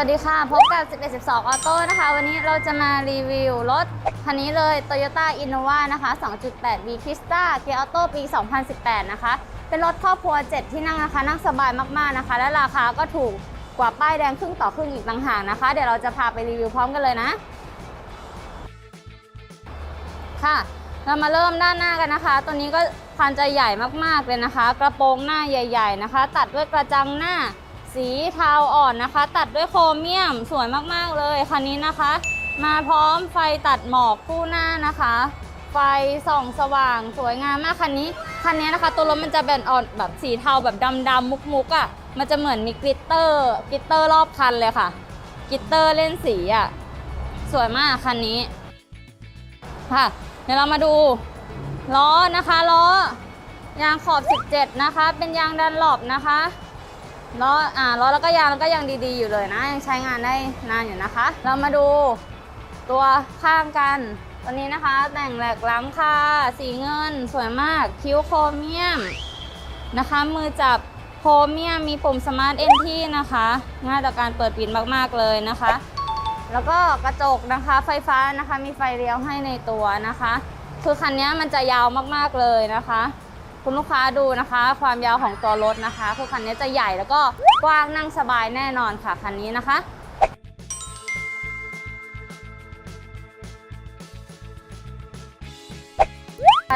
วัสดีค่ะ พบกับ 1112 ออโต้นะคะ วันนี้เราจะมารีวิวรถคันนี้เลย Toyota Innova นะคะ 2.8 V Krista เกียร์ออโต้ปี 2018 นะคะ เป็นรถครอบครัว 7 ที่นั่งนะคะ นั่งสบายมาก ๆ นะคะ และราคาก็ถูกกว่าป้ายแดงครึ่งต่อครึ่งอีกต่างหากนะคะ เดี๋ยวเราจะพาไปรีวิวพร้อมกันเลยนะ ค่ะ เรามาเริ่มด้านหน้ากันนะคะ ตัวนี้ก็คันจะใหญ่มากๆเลยนะคะ กระโปรงหน้าใหญ่ ๆ นะคะ ตัดด้วยกระจังหน้า สีเทาอ่อนนะคะ ตัดด้วยโครเมียมสวยมากๆเลยคันนี้นะคะ มาพร้อมไฟตัดหมอกคู่หน้านะคะ ไฟส่องสว่างสวยงามมากคันนี้คันนี้นะคะ ตัวรถมันจะเป็นอ่อนแบบสีเทาแบบดำๆมุกๆอะ่ะมันจะเหมือนมีกลิตเตอร์กลิตเตอร์รอบคันเลยค่ะกลิตเตอร์เล่นสีอะ่ะสวยมากคันนี้ค่ะ เดี๋ยวเรามาดูล้อนะคะล้อยางขอบ 17 นะคะ เป็นยางดันหลบนะคะ ล้ออ่าล้อแล้วก็ยางแล้วก็ยังดีๆอยู่เลยนะ ยังใช้งานได้นานอยู่นะคะ เรามาดูตัวข้างกันตัวนี้นะคะ แต่งแหลกหลังคาสีเงินสวยมากคิ้วโครเมียมนะคะ มือจับโครเมียมมีปุ่มสมาร์ทเอนที่นะคะ ง่ายต่อการเปิดปิดมากๆเลยนะคะ แล้วก็กระจกนะคะไฟฟ้านะคะ มีไฟเลี้ยวให้ในตัวนะคะ คือคันนี้มันจะยาวมากๆเลยนะคะ คุณลูกค้าดูนะคะ ความยาวของตัวรถนะคะคือคันนี้จะใหญ่แล้วก็กว้างนั่งสบายแน่นอนค่ะคันนี้นะคะ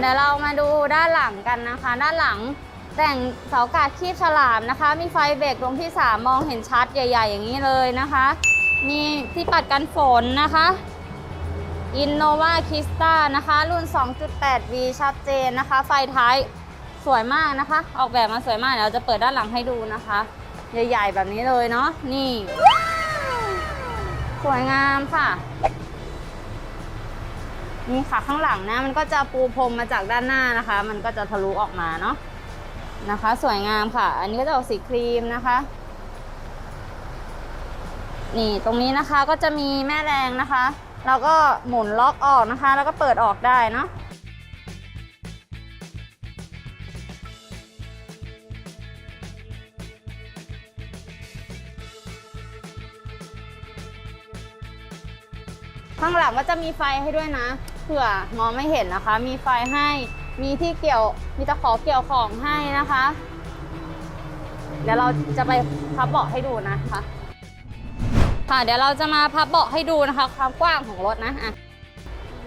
เดี๋ยวเรามาดูด้านหลังกันนะคะ ด้านหลังแต่งเสากาดคีบฉลามนะคะ มีไฟเบรกดวงที่ 3 มองเห็นชัดใหญ่ ๆ อย่างนี้เลยนะคะ มีที่ปัดกันฝนนะคะ Innova Krista นะคะ รุ่น 2.8V ชัดเจนนะคะ ไฟท้าย สวยมากนะคะ ออกแบบมาสวยมากเดี๋ยวเราจะเปิดด้านหลังให้ดูนะคะ ใหญ่ๆแบบนี้เลยเนาะนี่ สวยงามค่ะนี่ค่ะข้างหลังนะ มันก็จะปูพรมมาจากด้านหน้านะคะ มันก็จะทะลุออกมาเนาะนะคะ สวยงามค่ะ อันนี้ก็จะออกสีครีมนะคะ นี่ตรงนี้นะคะก็จะมีแม่แรงนะคะเราก็หมุนล็อกออกนะคะ แล้วก็เปิดออกได้เนาะ ข้างหลังก็จะมีไฟให้ด้วยนะ เผื่อมองไม่เห็นนะคะ มีไฟให้ มีที่เกี่ยว มีตะขอเกี่ยวของให้นะคะ เดี๋ยวเราจะไปพับเบาะให้ดูนะคะ ค่ะเดี๋ยวเราจะมาพับเบาะให้ดูนะคะ ความกว้างของรถนะอะ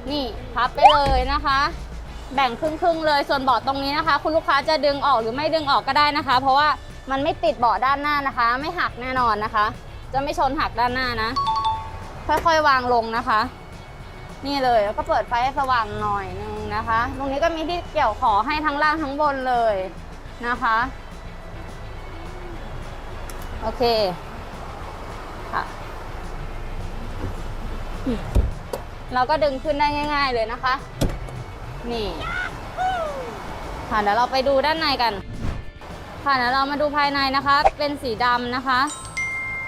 นี่พับไปเลยนะคะ แบ่งครึ่งๆเลยส่วนเบาะตรงนี้นะคะ คุณลูกค้าจะดึงออกหรือไม่ดึงออกก็ได้นะคะ เพราะว่ามันไม่ติดเบาะด้านหน้านะคะ ไม่หักแน่นอนนะคะ จะไม่ชนหักด้านหน้านะ ค่อยๆวางลงนะคะ นี่เลยแล้วก็เปิดไฟให้สว่างหน่อยนึงนะคะ ตรงนี้ก็มีที่เกี่ยวขอให้ทั้งล่างทั้งบนเลยนะคะ โอเคค่ะเราก็ดึงขึ้นได้ง่าย ๆเลยนะคะ นี่ค่ะเดี๋ยวเราไปดูด้านในกัน ค่ะเดี๋ยวเรามาดูภายในนะคะ เป็นสีดำนะคะ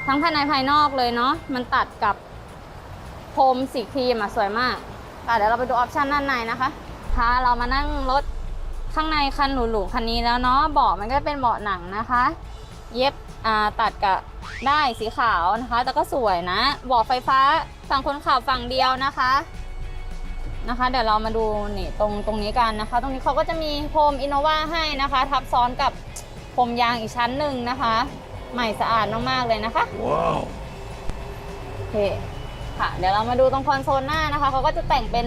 ทั้งภายในภายนอกเลยเนาะมันตัดกับ โคมสีครีมอะสวยมากค่ะเดี๋ยวเราไปดูออปชันด้านในนะคะค่ะเรามานั่งรถข้างในคันหรูๆคันนี้แล้วเนาะเบาะมันก็เป็นเบาะหนังนะคะ เย็บอ่าตัดกับได้สีขาวนะคะ แต่ก็สวยนะเบาะไฟฟ้าฝั่งคนขับฝั่งเดียวนะคะนะคะ เดี๋ยวเรามาดูนี่ตรงตรงนี้กันนะคะ ตรงนี้เขาก็จะมีโฟมอินโนวาให้นะคะ ทับซ้อนกับโฟมยางอีกชั้นหนึ่งนะคะ ใหม่สะอาดมากๆเลยนะคะ Wow. โอเค ค่ะ เดี๋ยวเรามาดูตรงคอนโซลหน้านะคะเขาก็จะแต่งเป็น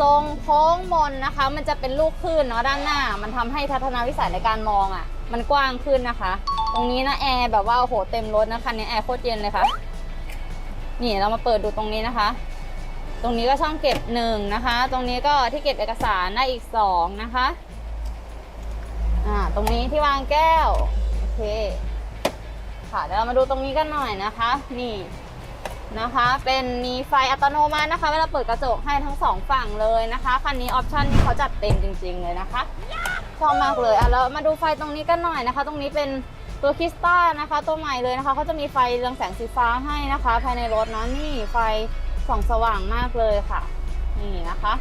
ทรงโค้งมนนะคะ มันจะเป็นลูกคลื่นเนาะด้านหน้า มันทำให้ทัศนวิสัยในการมองอะ่ะ มันกว้างขึ้นนะคะ ตรงนี้นะแอร์แบบว่าโอ้โหเต็มรถนะคะเนี่ยแอร์โคตรเย็นเลยค่ะ นี่เรามาเปิดดูตรงนี้นะคะ ตรงนี้ก็ช่องเก็บหนึ่งนะคะ ตรงนี้ก็ที่เก็บเอกสารได้อีกสองนะคะอ่าตรงนี้ที่วางแก้วโอเคค่ะเดี๋ยวเรามาดูตรงนี้กันหน่อยนะคะ นี่ นะคะ เป็นมีไฟอัตโนมัตินะคะ เวลาเปิดกระจกให้ทั้งสองฝั่งเลยนะคะ คันนี้ออปชันที่เขาจัดเต็มจริง ๆ เลยนะคะชอบมากเลยอะแล้วมาดูไฟตรงนี้กันหน่อยนะคะ ตรงนี้เป็นตัวคริสตัลนะคะ ตัวใหม่เลยนะคะเขาจะมีไฟเรืองแสงสีฟ้าให้นะคะ ภายในรถนะนี่ไฟส่องสว่างมากเลยค่ะ นี่นะคะ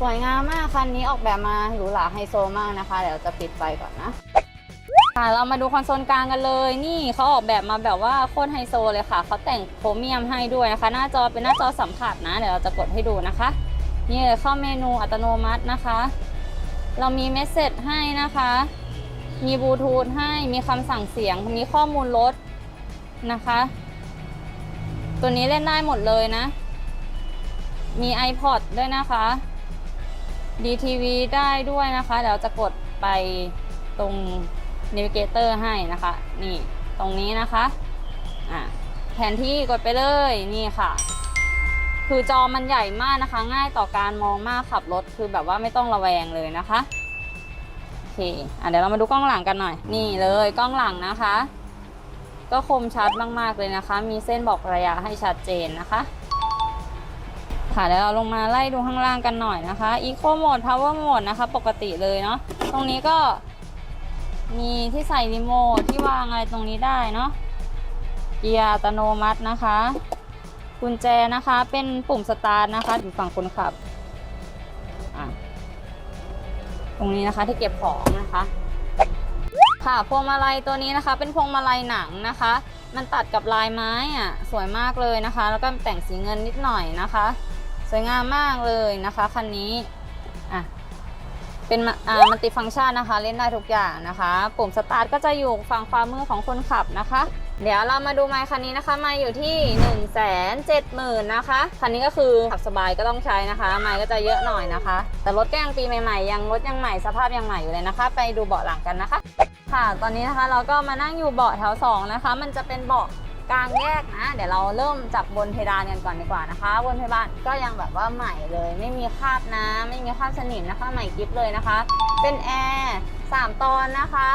สวยงามมากคันนี้ออกแบบมาหรูหราไฮโซมากนะคะ เดี๋ยวจะปิดไฟก่อนนะ ค่ะเรามาดูคอนโซลกลางกันเลย นี่เขาออกแบบมาแบบว่าโคตรไฮโซเลยค่ะ เขาแต่งโครเมียมให้ด้วยนะคะ หน้าจอเป็นหน้าจอสัมผัสนะ เดี๋ยวเราจะกดให้ดูนะคะ นี่เลยเข้าเมนูอัตโนมัตินะคะ เรามีเมสเซจให้นะคะ มีบลูทูธให้ มีคำสั่งเสียง มีข้อมูลรถนะคะ ตัวนี้เล่นได้หมดเลยนะ มี iPod ด้วยนะคะ DTV ได้ด้วยนะคะ เดี๋ยวจะกดไปตรง Navigator ให้นะคะ นี่ตรงนี้นะคะอะแผนที่กดไปเลยนี่ค่ะ คือจอมันใหญ่มากนะคะ ง่ายต่อการมองมากขับรถคือแบบว่าไม่ต้องระแวงเลยนะคะโอเคอะเดี๋ยวเรามาดูกล้องหลังกันหน่อย นี่เลยกล้องหลังนะคะ ก็คมชัดมากๆเลยนะคะ มีเส้นบอกระยะให้ชัดเจนนะคะค่ะเดี๋ยวเราลงมาไล่ดูข้างล่างกันหน่อยนะคะ Eco Mode Power Mode นะคะ ปกติเลยเนาะตรงนี้ก็ มีที่ใส่รีโมทที่วางอะไรตรงนี้ได้เนาะเกียร์อัตโนมัตินะคะกุญแจนะคะเป็นปุ่มสตาร์ทนะคะอยู่ฝั่งคนขับตรงนี้นะคะที่เก็บของนะคะ ค่ะพวงมาลัยตัวนี้นะคะ เป็นพวงมาลัยหนังนะคะ มันตัดกับลายไม้อะสวยมากเลยนะคะ แล้วก็แต่งสีเงินนิดหน่อยนะคะ สวยงามมากเลยนะคะคันนี้ เป็นมันติฟังก์ชันนะคะ เล่นได้ทุกอย่างนะคะ ปุ่มสตาร์ทก็จะอยู่ฝั่งขวามือของคนขับนะคะ เดี๋ยวเรามาดูไมค์คันนี้นะคะไมค์อยู่ที่ 1 7 0 0 0 0นะคะคันนี้ก็คือขับสบายก็ต้องใช้นะคะ ไมค์ก็จะเยอะหน่อยนะคะ แต่รถก็ยังปีใหม่ๆยังรถยังใหม่สภาพยังใหม่อยู่เลยนะคะ ไปดูเบาะหลังกันนะคะ ค่ะ ตอนนี้นะคะเราก็มานั่งอยู่เบาะแถว2นะคะ มันจะเป็นเบาะ กลางแยกนะ เดี๋ยวเราเริ่มจับบนเพดานกันก่อนดีกว่านะคะ บนเพดานก็ยังแบบว่าใหม่เลย ไม่มีคราบน้ำไม่มีคราบสนิมนะคะ ใหม่กิฟเลยนะคะ เป็นแอร์3ตอนนะคะ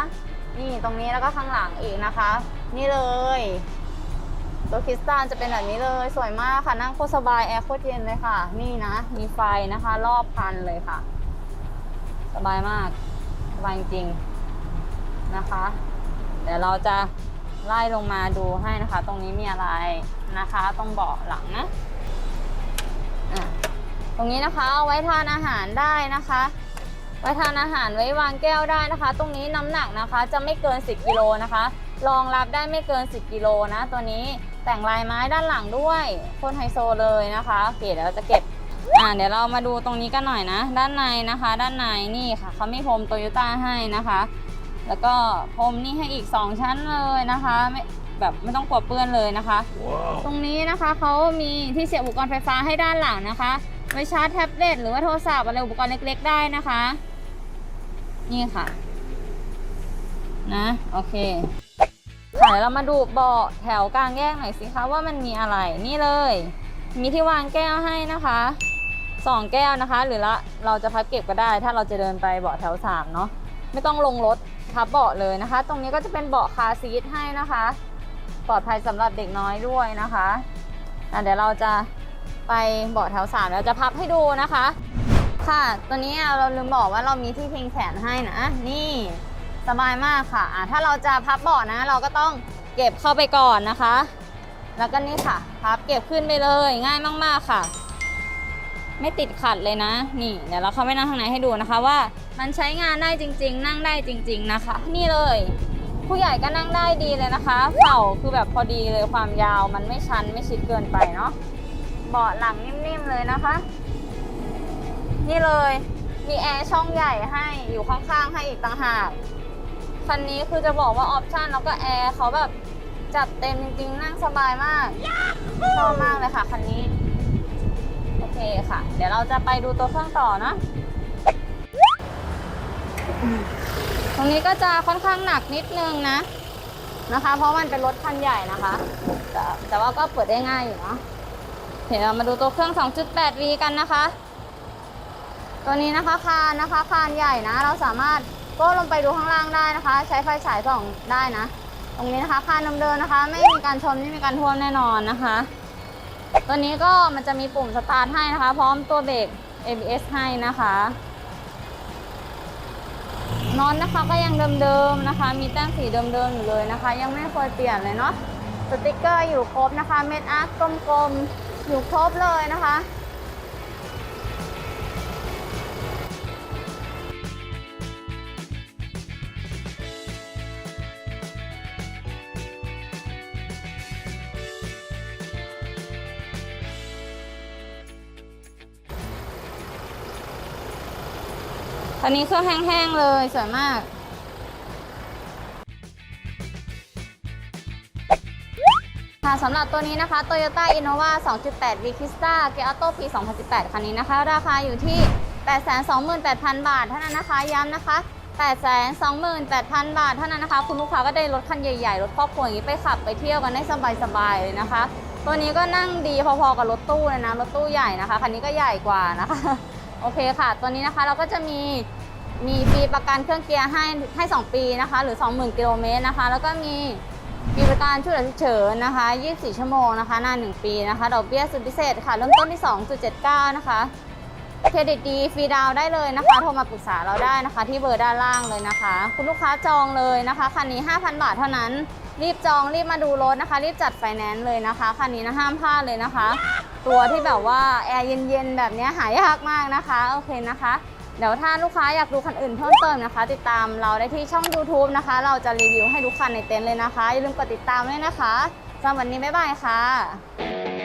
นี่ตรงนี้แล้วก็ข้างหลังอีกนะคะ นี่เลยตัวคริสตัลจะเป็นแบบนี้เลย สวยมากค่ะ นั่งโคตรสบาย แอร์โคตรเย็นเลยค่ะ นี่นะ มีไฟนะคะ รอบคันเลยค่ะ สบายมาก สบายจริงๆนะคะ เดี๋ยวเราจะ ไล่ลงมาดูให้นะคะ ตรงนี้มีอะไรนะคะตรงเบาะหลังนะะตรงนี้นะคะเอาไว้ทานอาหารได้นะคะ ไว้ทานอาหารไว้วางแก้วได้นะคะ ตรงนี้น้ำหนักนะคะ จะไม่เกิน 10กิโลนะคะรองรับได้ไม่เกิน 10กิโลนะตัวนี้แต่งลายไม้ด้านหลังด้วยโคตรไฮโซเลยนะคะโอเคเดี๋ยวเราจะเก็บอ่าเดี๋ยวเรามาดูตรงนี้กันหน่อยนะ ด้านในนะคะ ด้านในนี่ค่ะเขามีพรมโตโยต้าให้นะคะ แล้วก็พรมนี่ให้อีก 2 ชั้นเลยนะคะไม่แบบไม่ต้องกลัวเปื้อนเลยนะคะตรงนี้นะคะเขามีที่เสียบอุปกรณ์ไฟฟ้าให้ด้านหลังนะคะไว้ชาร์จแท็บเล็ตหรือว่าโทรศัพท์อะไรอุปกรณ์เล็ก ๆ ได้นะคะ นี่ค่ะ นะโอเคค่ะเดี๋ยวเรามาดูเบาะแถวกลางแยกหน่อยสิคะว่ามันมีอะไรนี่เลย มีที่วางแก้วให้นะคะสองแก้วนะคะ หรือละเราจะพับเก็บก็ได้ ถ้าเราจะเดินไปเบาะแถวสามเนาะไม่ต้องลงรถ พับเบาะเลยนะคะ ตรงนี้ก็จะเป็นเบาะคาซีทให้นะคะ ปลอดภัยสำหรับเด็กน้อยด้วยนะคะะเดี๋ยวเราจะไปเบาะแถวสามแล้วจะพับให้ดูนะคะ ค่ะ ตัวนี้เราลืมบอกว่าเรามีที่พิงแขนให้นะ นี่สบายมากค่ะะถ้าเราจะพับเบาะนะ เราก็ต้องเก็บเข้าไปก่อนนะคะ แล้วก็นี่ค่ะพับเก็บขึ้นไปเลยง่ายมาก ๆค่ะ ไม่ติดขัดเลยนะ นี่เดี๋ยวเราเข้าไปนั่งข้างในให้ดูนะคะว่า มันใช้งานได้จริง ๆ นั่งได้จริง ๆนะคะ นี่เลย ผู้ใหญ่ก็นั่งได้ดีเลยนะคะเข่าคือแบบพอดีเลยความยาวมันไม่ชันไม่ชิดเกินไปเนาะเบาะหลังนิ่มๆเลยนะคะ นี่เลยมีแอร์ช่องใหญ่ให้อยู่ข้างๆให้อีกต่างหากคันนี้คือจะบอกว่าออปชันแล้วก็แอร์เขาแบบจัดเต็มจริงๆ นั่งสบายมากชอบมากเลยค่ะคันนี้ โอเคค่ะ เดี๋ยวเราจะไปดูตัวเครื่องต่อนะ ตรงนี้ก็จะค่อนข้างหนักนิดนึงนะนะคะ เพราะมันเป็นรถคันใหญ่นะคะแต่แต่ว่าก็เปิดได้ง่ายอยู่เนาะเดี๋ยวเรามาดูตัวเครื่อง 2.8V กันนะคะ ตัวนี้นะคะคานนะคะคานใหญ่นะ เราสามารถก้ลงไปดูข้างล่างได้นะคะ ใช้ไฟฉายส่องได้นะ ตรงนี้นะคะคานเดิมๆนะคะ ไม่มีการชนไม่มีการท่วมแน่นอนนะคะ ตัวนี้ก็มันจะมีปุ่มสตาร์ทให้นะคะ พร้อมตัวเบรก ABS ให้นะคะ นอนนะคะก็ยังเดิมๆนะคะ มีแต้มสีเดิมๆอยู่เลยนะคะ ยังไม่เคยเปลี่ยนเลยเนาะสติกเกอร์อยู่ครบนะคะ เม็ดอาร์ตกลมๆอยู่ครบเลยนะคะ คันนี้เครื่องแห้งๆเลยสวยมาก ค่ะสำหรับตัวนี้นะคะ Toyota Innova 2.8 v c r i s t a g e a u t o ปี 2018 คันนี้นะคะ ราคาอยู่ที่ 828,000 บาทเท่านั้นนะคะ ย้ำนะคะ828,000 บาทเท่านั้นนะคะ คุณลูกค้าก็ได้รถคันใหญ่ๆ รถครอบครัวอย่างนี้ไปขับไปเที่ยวกันได้สบายๆเลยนะคะ ตัวนี้ก็นั่งดีพอๆกับรถตู้เลยนะ รถตู้ใหญ่นะคะ คันนี้ก็ใหญ่กว่านะคะ โอเคค่ะ ตัวนี้นะคะเราก็จะมี มีฟรีประกันเครื่องเกียร์ให้ให้ 2 ปีนะคะ หรือ 20,000กิโลเมตรนะคะ แล้วก็มีมีบริการช่วยเหลือฉุกเฉินนะคะ 24 ชั่วโมงนะคะนาน1 ปีนะคะ ดอกเบี้ยสุดพิเศษค่ะ เริ่มต้นที่ 2.79 นะคะ เครดิตดีฟรีดาวได้เลยนะคะ โทรมาปรึกษาเราได้นะคะ ที่เบอร์ด้านล่างเลยนะคะ คุณลูกค้าจองเลยนะคะ คันนี้ 5,000 บาทเท่านั้น รีบจองรีบมาดูรถนะคะ รีบจัดไฟแนนซ์เลยนะคะ คันนี้นะห้ามพลาดเลยนะคะ ตัวที่แบบว่าแอร์เย็นๆแบบนี้หายากมากนะคะ โอเคนะคะ เดี๋ยวถ้าลูกค้าอยากดูคันอื่นเพิ่มเติมนะคะ ติดตามเราได้ที่ช่อง YouTube นะคะ เราจะรีวิวให้ทุกคันในเต็นท์เลยนะคะ อย่าลืมกดติดตามด้วยนะคะสำหรับวันนี้บ๊ายบายค่ะ